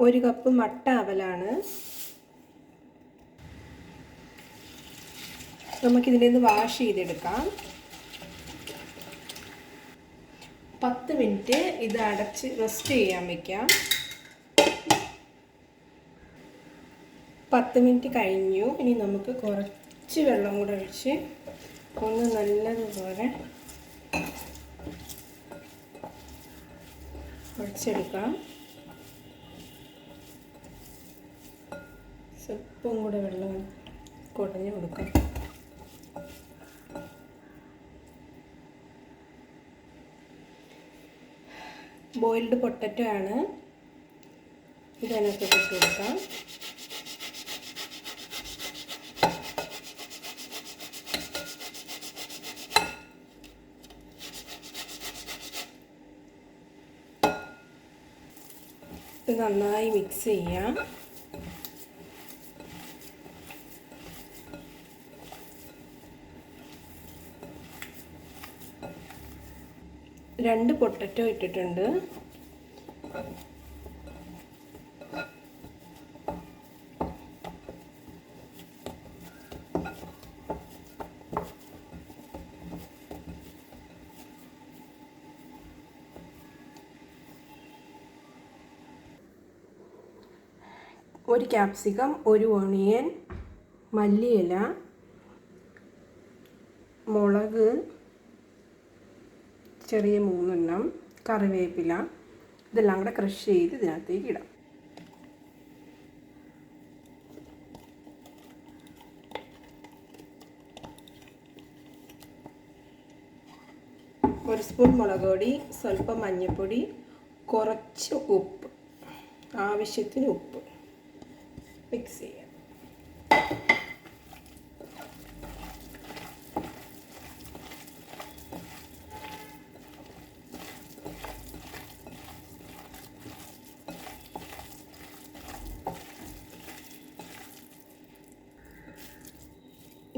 ഒരു കപ്പ് മട്ട അവലാണ്. നമുക്കിതിന്റെ ഒന്ന് വാഷ് ചെയ്തെടുക്കാം. പത്ത് മിനിറ്റ് ഇത് അടച്ച് റെസ്റ്റ് ചെയ്യാൻ വയ്ക്കാം പത്ത് മിനിറ്റ് കഴിഞ്ഞു. ഇനി നമുക്ക് കുറച്ച് വെള്ളം കൂടെ ഒഴിച്ച് ഒന്ന് നല്ലതുപോലെ ഒഴിച്ചെടുക്കാം. സ്വല്പം കൂടെ വെള്ളം കുടഞ്ഞു കൊടുക്കാം. ബോയിൽഡ് പൊട്ടറ്റോ ആണ്. ഇതിനകത്ത് ഇട്ട് കൊടുക്കാം. ഇത് നന്നായി മിക്സ് ചെയ്യാം. രണ്ട് പൊട്ടറ്റോ ഇട്ടിട്ടുണ്ട്. ഒരു ക്യാപ്സിക്കം ഒരു ഓണിയൻ മല്ലിയില മുളക് ചെറിയ മൂന്നെണ്ണം കറിവേപ്പില ഇതെല്ലാം കൂടെ ക്രഷ് ചെയ്ത് ഇതിനകത്തേക്ക് ഇടാം. ഒരു സ്പൂൺ മുളക് പൊടി സ്വല്പം മഞ്ഞൾപ്പൊടി കുറച്ച് ഉപ്പ് ആവശ്യത്തിന് ഉപ്പ്. മിക്സ് ചെയ്യാം.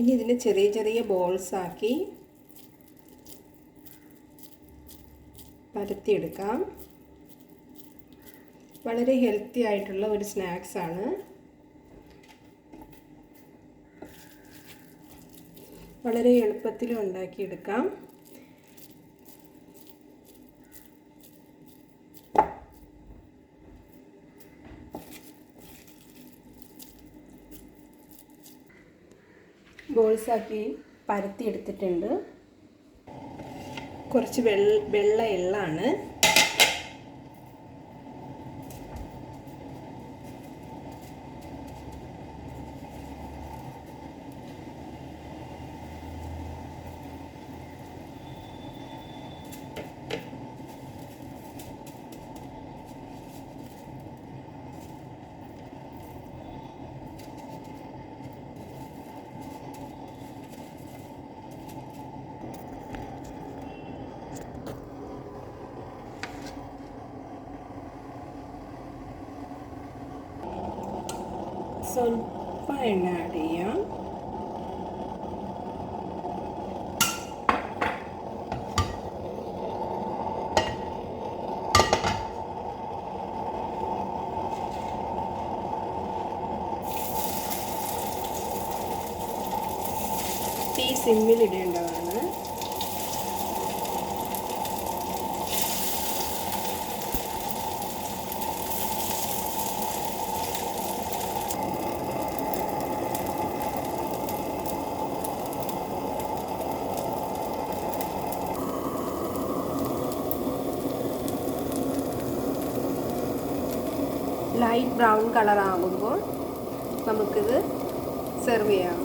ഇനി ഇതിനെ ചെറിയ ചെറിയ ബോൾസ് ആക്കി പരത്തിയെടുക്കാം. വളരെ ഹെൽത്തി ആയിട്ടുള്ള ഒരു സ്നാക്സ് ആണ്. വളരെ എളുപ്പത്തിലും ഉണ്ടാക്കിയെടുക്കാം. ബോൾസാക്കി പരത്തി എടുത്തിട്ടുണ്ട് കുറച്ച് വെള്ള വെള്ള എള്ളാണ്. സ്വല്പം ಎಣ್ಣೆ ആഡ് ചെയ്യാം തീ സിമ്മിൽ ലൈറ്റ് ബ്രൗൺ കളർ ആകുമ്പോൾ നമുക്കിത് സെർവ് ചെയ്യാം